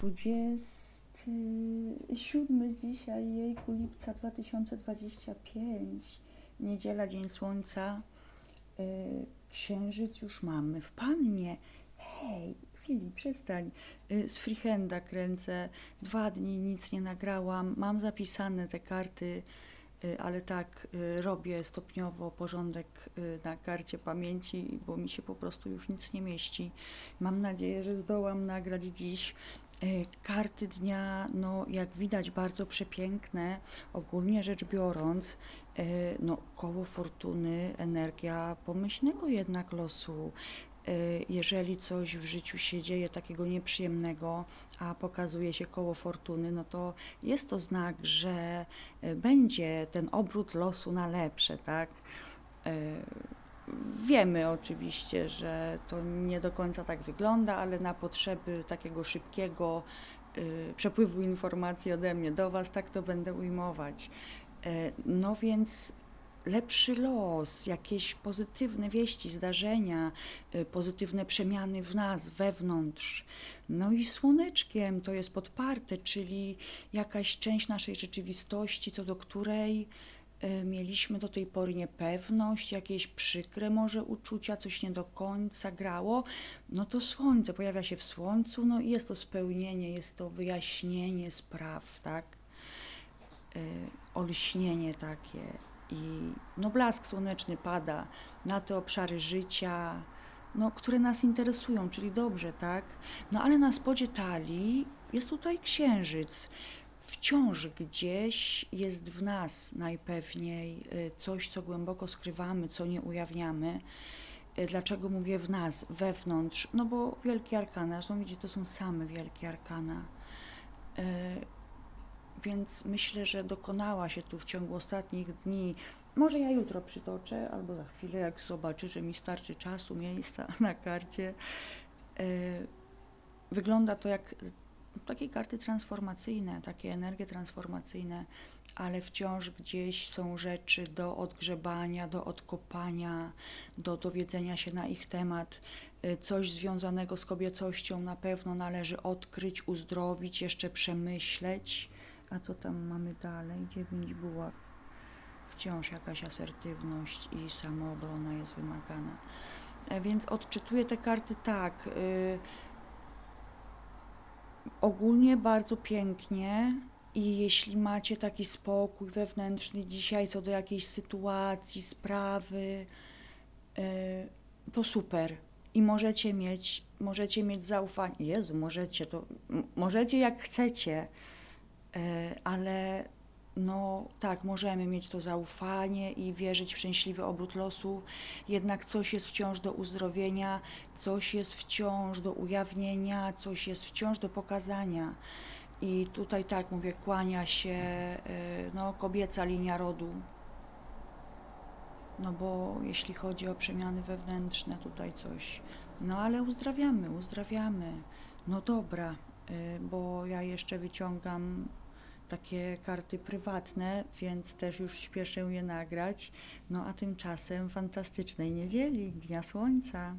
27 dzisiaj, jejku, lipca 2025, niedziela, dzień słońca, y, księżyc już mamy w Pannie. Hej, Filip, przestań. Y, Z freehanda kręcę, dwa dni nic nie nagrałam, mam zapisane te karty, y, ale tak, robię stopniowo porządek na karcie pamięci, bo mi się po prostu już nic nie mieści. Mam nadzieję, że zdołam nagrać dziś. Y, Karty dnia, no jak widać, bardzo przepiękne. Ogólnie rzecz biorąc, y, no koło fortuny, energia pomyślnego jednak losu. Y, Jeżeli coś w życiu się dzieje takiego nieprzyjemnego, a pokazuje się koło fortuny, no to jest to znak, że będzie ten obrót losu na lepsze, tak? Y, Wiemy oczywiście, że to nie do końca tak wygląda, ale na potrzeby takiego szybkiego y, przepływu informacji ode mnie do Was, tak to będę ujmować. E, No więc lepszy los, jakieś pozytywne wieści, zdarzenia, y, pozytywne przemiany w nas, wewnątrz. No i słoneczkiem to jest podparte, czyli jakaś część naszej rzeczywistości, co do której y, mieliśmy do tej pory niepewność, jakieś przykre może uczucia, coś nie do końca grało, no to słońce pojawia się w słońcu, no i jest to spełnienie, jest to wyjaśnienie spraw, tak? Y, olśnienie takie i no blask słoneczny pada na te obszary życia, no, które nas interesują, czyli dobrze, tak? No ale na spodzie talii jest tutaj księżyc. Wciąż gdzieś jest w nas najpewniej y, coś, co głęboko skrywamy, co nie ujawniamy. Y, Dlaczego mówię w nas, wewnątrz? No bo wielkie arkana, zresztą widzicie, to są same wielkie arkana. Y, Więc myślę, że dokonała się tu w ciągu ostatnich dni. Może ja jutro przytoczę, albo za chwilę, jak zobaczę, że mi starczy czasu, miejsca na karcie. Wygląda to jak takie karty transformacyjne, takie energie transformacyjne, ale wciąż gdzieś są rzeczy do odgrzebania, do odkopania, do dowiedzenia się na ich temat. E, Coś związanego z kobiecością na pewno należy odkryć, uzdrowić, jeszcze przemyśleć. A co tam mamy dalej? Dziewięć buław. Wciąż jakaś asertywność i samoobrona jest wymagana. E, Więc odczytuję te karty tak. y, ogólnie bardzo pięknie. I jeśli macie taki spokój wewnętrzny dzisiaj co do jakiejś sytuacji, sprawy, y, to super. I możecie mieć, możecie mieć zaufanie. Jezu, możecie to, możecie jak chcecie, E, ale no tak, możemy mieć to zaufanie i wierzyć w szczęśliwy obrót losu, jednak coś jest wciąż do uzdrowienia, coś jest wciąż do ujawnienia, coś jest wciąż do pokazania. I tutaj tak mówię, kłania się e, no, kobieca linia rodu. No bo jeśli chodzi o przemiany wewnętrzne, tutaj coś. No ale uzdrawiamy, uzdrawiamy. No dobra, y, bo ja jeszcze wyciągam takie karty prywatne, więc też już śpieszę je nagrać. No a tymczasem fantastycznej niedzieli, Dnia Słońca.